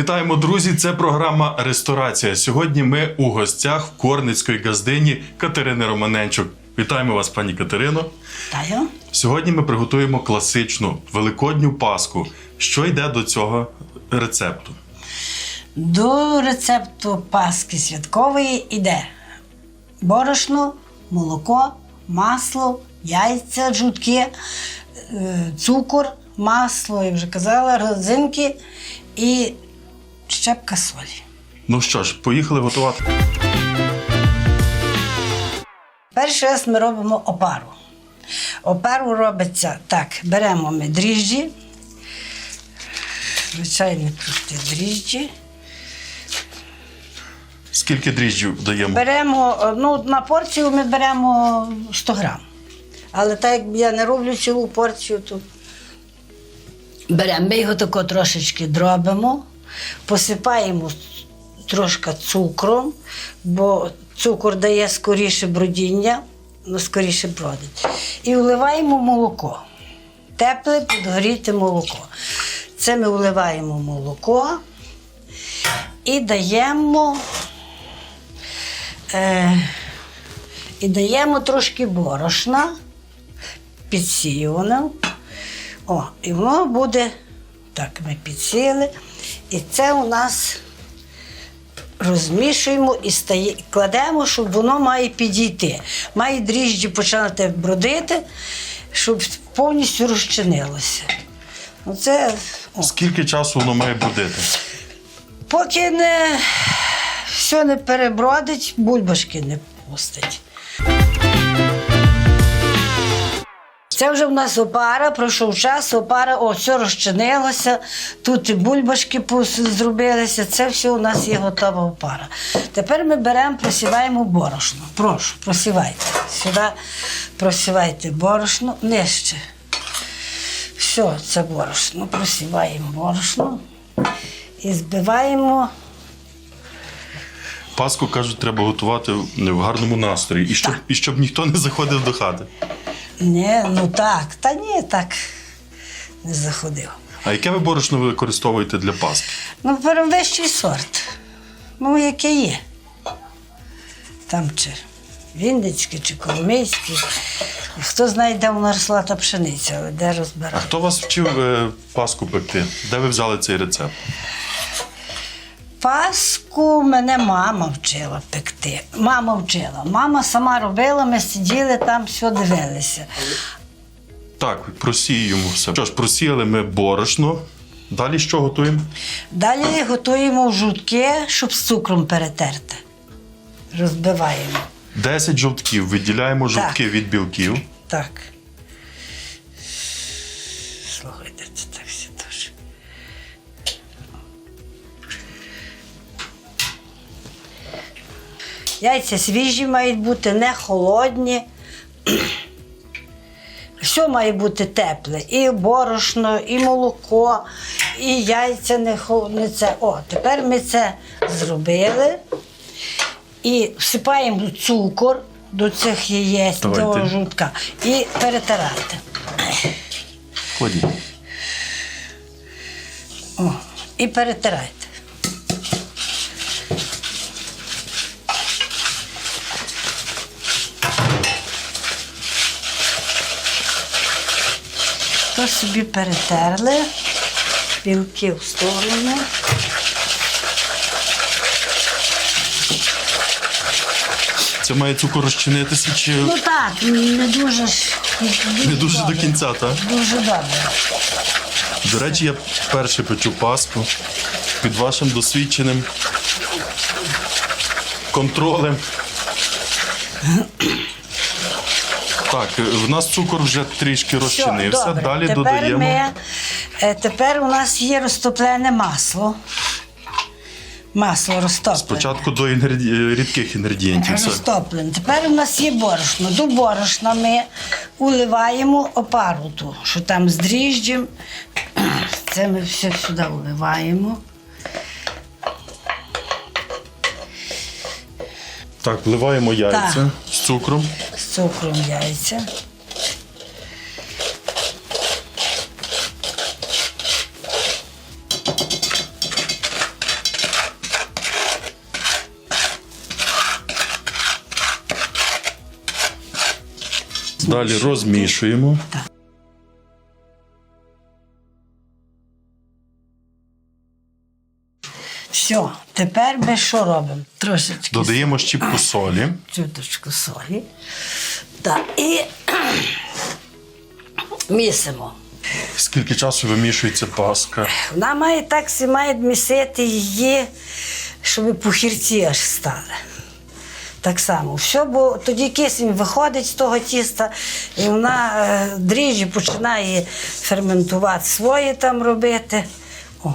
Вітаємо, друзі! Це програма Ресторація. Сьогодні ми у гостях в Корницької газдині Катерини Романенчук. Вітаємо вас, пані Катерино. Таю. Сьогодні ми приготуємо класичну великодню паску. Що йде до цього рецепту? До рецепту паски святкової іде борошно, молоко, масло, яйця, жутки, е, цукор, масло, як вже казала, родзинки і щепка солі. Ну що ж, поїхали готувати. Перший раз ми робимо опару. Опару робиться так: беремо ми дріжджі, звичайні прості дріжджі. Скільки дріжджів даємо? Беремо, ну, на порцію ми беремо 100 грам. Але так як я не роблю цілу порцію, то беремо, ми його тако трошечки дробимо, посипаємо трошки цукром, бо цукор дає скоріше бродіння, ну, скоріше бродить. І вливаємо молоко. Тепле підгоріте молоко. Це ми вливаємо молоко і даємо Е, і даємо трошки борошна підсіюване. О, і воно буде, так, ми підсіяли. І це у нас розмішуємо і стає, кладемо, щоб воно має підійти. Має дріжджі почати бродити, щоб повністю розчинилося. Оце, о. Скільки часу воно має будити? Поки не все не перебродить, бульбашки не пустить. Це вже в нас опара, пройшов час, опара, о, все розчинилося, тут і бульбашки зробилися, це все у нас є готова опара. Тепер ми беремо, просіваємо борошно. Прошу, просівайте. Сюди просівайте борошно, нижче. Все, це борошно. Просіваємо борошно і збиваємо. Паску кажуть, треба готувати в гарному настрої, і щоб, і щоб ніхто не заходив до хати. Ні, ну так, та ні, так не заходив. А яке ви борошно використовуєте для паски? Ну, перевищий сорт. Ну, яке є. Там чи Вінницький, чи Коломийський. Хто знає, де вона росла та пшениця, але де А хто вас вчив е, паску пекти? Де ви взяли цей рецепт? Паску мене мама вчила пекти. Мама вчила. Мама сама робила, ми сиділи там, все дивилися. Так, просіюємо все. Що ж, просіяли ми борошно. Далі що готуємо? Далі готуємо жутки, щоб з цукром перетерти. Розбиваємо. 10 жовтків. Виділяємо жовтки від білків. Так. Яйця свіжі мають бути, не холодні. Все має бути тепле. І борошно, і молоко, і яйця не, це. О, тепер ми це зробили. І всипаємо цукор до цих яєць, до жутка. І перетирати. О, і перетирайте. То собі перетерли, білки в сторону. Це має цукор розчинитися чи Ну так, не дуже ж не дуже до кінця, так? Дуже добре. До речі, я перше печу паску під вашим досвідченим контролем. Так, в нас цукор вже трішки розчинився. добре. Далі тепер додаємо. Ми, е, тепер у нас є розтоплене масло. Масло розтоплене. Спочатку до інгреді... рідких інгредієнтів. Розтоплене. Тепер у нас є борошно. До борошна ми уливаємо опару ту, що там з дріжджем. Це ми все сюди уливаємо. Так, вливаємо яйця Так. з цукром цукром яйця. Далі розмішуємо. Так. Тепер ми що робимо? Трошечки Додаємо щіпку солі. чуточку солі. Так, і місимо. Скільки часу вимішується паска? Вона має так всі має місити її, щоб пухірці аж стали. Так само. Все, бо тоді кисень виходить з того тіста, і вона е, дріжджі починає ферментувати свої там робити. О.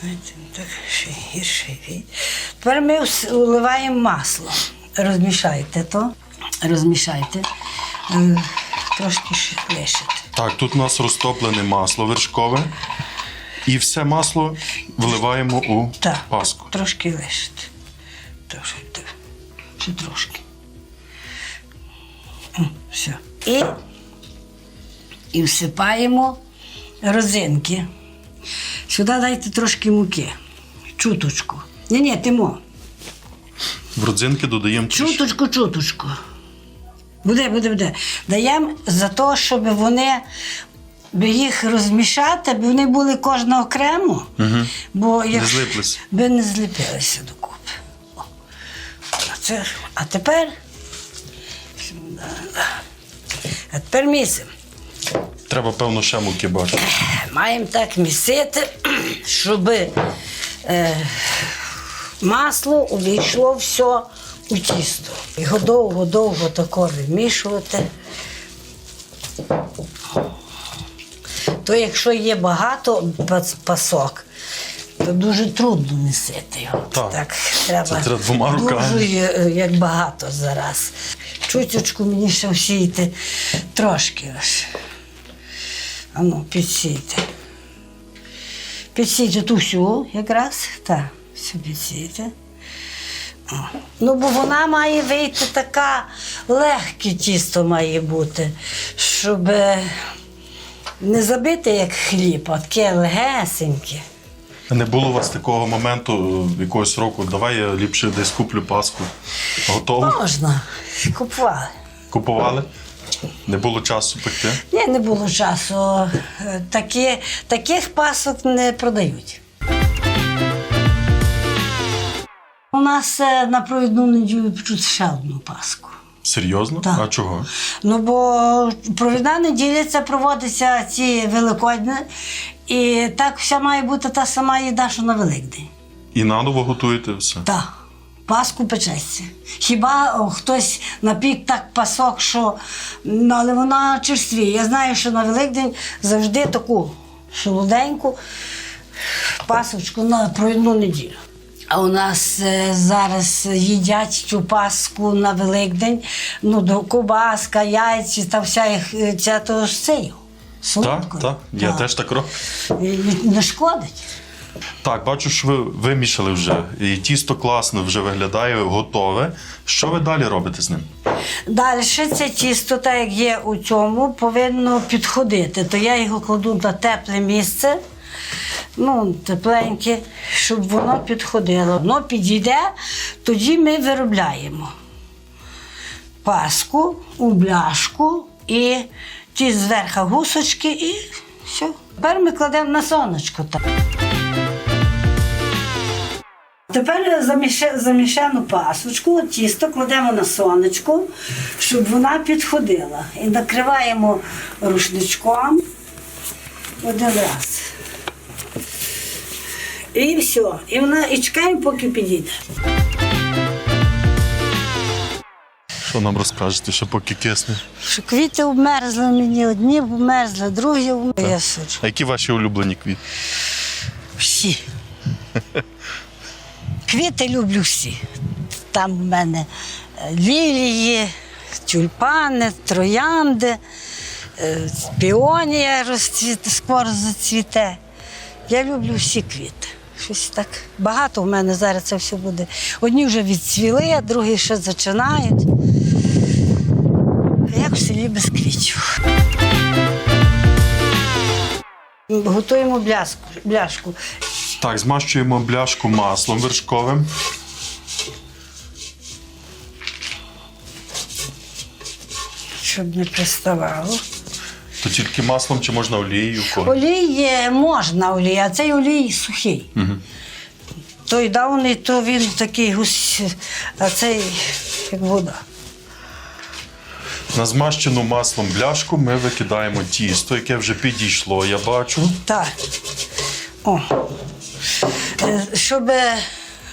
Знаєте, так ще гірше. Тепер ми вливаємо масло. Розмішайте то. Розмішайте. Е, Трошки ще лишите. Так, тут у нас розтоплене масло вершкове. І все масло вливаємо у Так, паску. трошки лишити. Трошки, так. Ще трошки. Все. І, і всипаємо розинки. Сюди дайте трошки муки. Чуточку. Ні, ні, тимо. В родзинки додаємо. Чуточку, чуточку. Буде, буде, буде. Даємо за те, щоб вони би їх розмішати, бо вони були кожна окремо. Угу. Бо якщо злиплись. би не зліпилися докупи. О. А, це, а тепер. А тепер місимо. Треба, певно, ще муки бачити. Маємо так місити, щоб е, масло увійшло все у тісто. Його довго-довго тако вимішувати. То якщо є багато пасок, то дуже трудно місити його. Так. треба, Це треба двома руками. Дуже як багато зараз. Чуточку мені ще всійте трошки ось. А ну, підсійте. Підсійте ту всю якраз. Так, всю підсійте. О. Ну, бо вона має вийти така легке тісто має бути, щоб е, не забити як хліб, а таке легесеньке. Не було у вас такого моменту е, якогось року, давай я ліпше десь куплю паску. Готово? Можна, купували. Купували? Не було часу пекти. Ні, не було часу. Е, Такі, таких пасок не продають. У нас е, на провідну неділю печуть ще одну паску. Серйозно? Так. А чого? Ну, бо провідна неділя це проводиться ці Великодні, і так вся має бути та сама їда, що на Великдень. І наново готуєте все. Так, паску печеться. Хіба хтось напік так пасок, що ну, але вона черствіє. Я знаю, що на Великдень завжди таку солоденьку пасочку на провідну неділю. А у нас е, зараз їдять цю паску на Великдень, ну, до кубаска, яйці та вся їх е, ця то з цею. Так, так. Я Так. теж так роблю. Не шкодить. Так, бачу, що ви вимішали вже. І тісто класно вже виглядає, готове. Що ви далі робите з ним? Далі це тісто, так як є у цьому, повинно підходити. То я його кладу на тепле місце, ну, тепленьке, щоб воно підходило. Воно підійде, тоді ми виробляємо паску у бляшку і ті зверху гусочки, і все. Тепер ми кладемо на сонечко. Так. Тепер замішану пасочку, тісто кладемо на сонечко, щоб вона підходила. І накриваємо рушничком один раз. І все. І вона і чекаємо, поки підійде. Що нам розкажете, що поки кисне? Що квіти обмерзли мені, одні обмерзли, другі обмерзли. Суджу. А які ваші улюблені квіти? Всі. Квіти люблю всі. Там в мене е, лілії, тюльпани, троянди, е, піонія розцвіте, скоро зацвіте. Я люблю всі квіти. Щось так багато в мене зараз це все буде. Одні вже відцвіли, а другі ще зачинають. Як в селі без квітів. Готуємо бляшку. Так, змащуємо бляшку маслом вершковим. щоб не приставало. То тільки маслом чи можна олією? Олій можна олій, а цей олій сухий. Угу. Той давний, то він такий гусь, а цей як вода. На змащену маслом бляшку ми викидаємо тісто, яке вже підійшло, я бачу. Так. О. Е, Щоб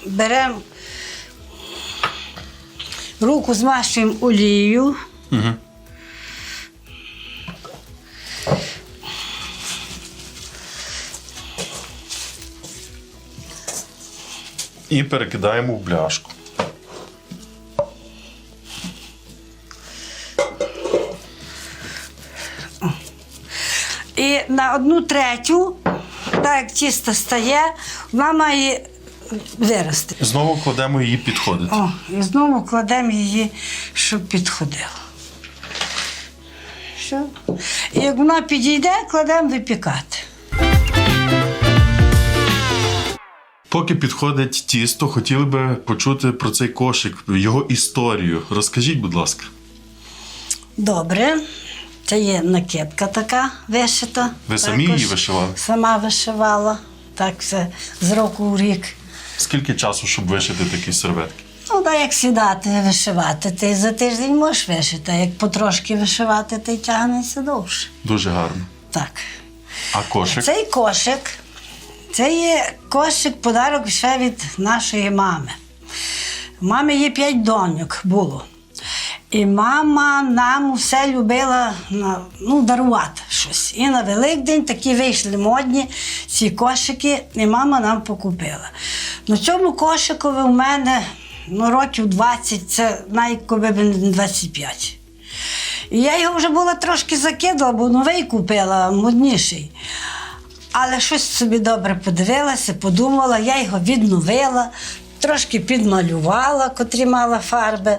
беремо руку змащуємо олією. Угу. І перекидаємо в бляшку. І на одну третю, так як тісто стає, вона має вирости. Знову кладемо її підходити. О, і знову кладемо її, щоб підходило. Все. І як вона підійде, кладемо випікати. Поки підходить тісто, хотіли би почути про цей кошик, його історію. Розкажіть, будь ласка. Добре. Це є накидка така вишита. Ви самі її вишивали? Сама вишивала. Так все з року в рік. Скільки часу, щоб вишити такі серветки? Ну, так як сідати вишивати, ти за тиждень можеш вишити, а як потрошки вишивати, ти тягнеться довше. Дуже гарно. Так. А кошик? Цей кошик, це є кошик подарок ще від нашої мами. У мами є п'ять доньок було. І мама нам все любила ну, дарувати щось. І на Великдень такі вийшли модні ці кошики, і мама нам покупила. На цьому кошикові у мене ну, років 20, це не 25. І я його вже була трошки закидала, бо новий купила, модніший. Але щось собі добре подивилася, подумала, я його відновила, трошки підмалювала, котрі мала фарби,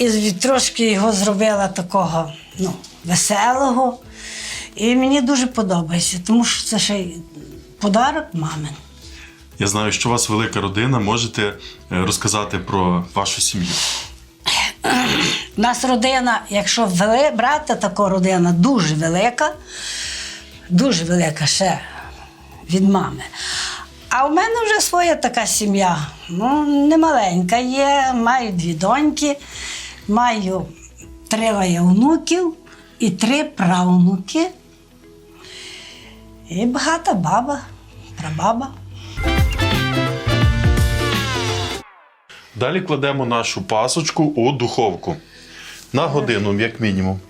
і трошки його зробила такого ну, веселого. І мені дуже подобається, тому що це ще й подарок мамин. Я знаю, що у вас велика родина. Можете е, розказати про вашу сім'ю. У нас родина, якщо вели, брати таку родина дуже велика, дуже велика ще від мами. А у мене вже своя така сім'я. Ну, не маленька є, маю дві доньки, маю троє внуків і три правнуки. І багата баба, прабаба. Далі кладемо нашу пасочку у духовку на годину, як мінімум.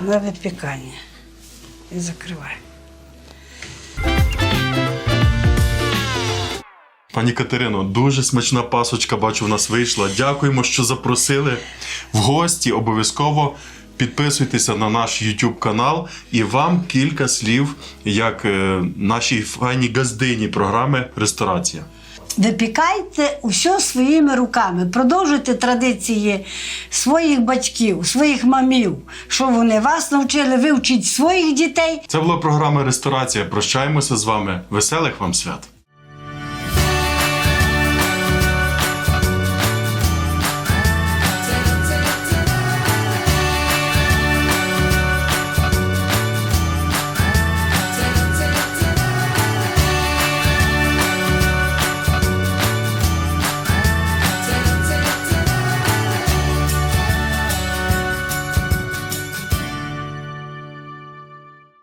на випікання. І закриваю. Пані Катерино, дуже смачна пасочка, бачу, в нас вийшла. Дякуємо, що запросили в гості. Обов'язково підписуйтеся на наш YouTube канал і вам кілька слів, як е, нашій файній газдині програми Ресторація. Випікайте усе своїми руками. Продовжуйте традиції своїх батьків, своїх мамів, що вони вас навчили, ви вчіть своїх дітей. Це була програма Ресторація. Прощаємося з вами. Веселих вам свят!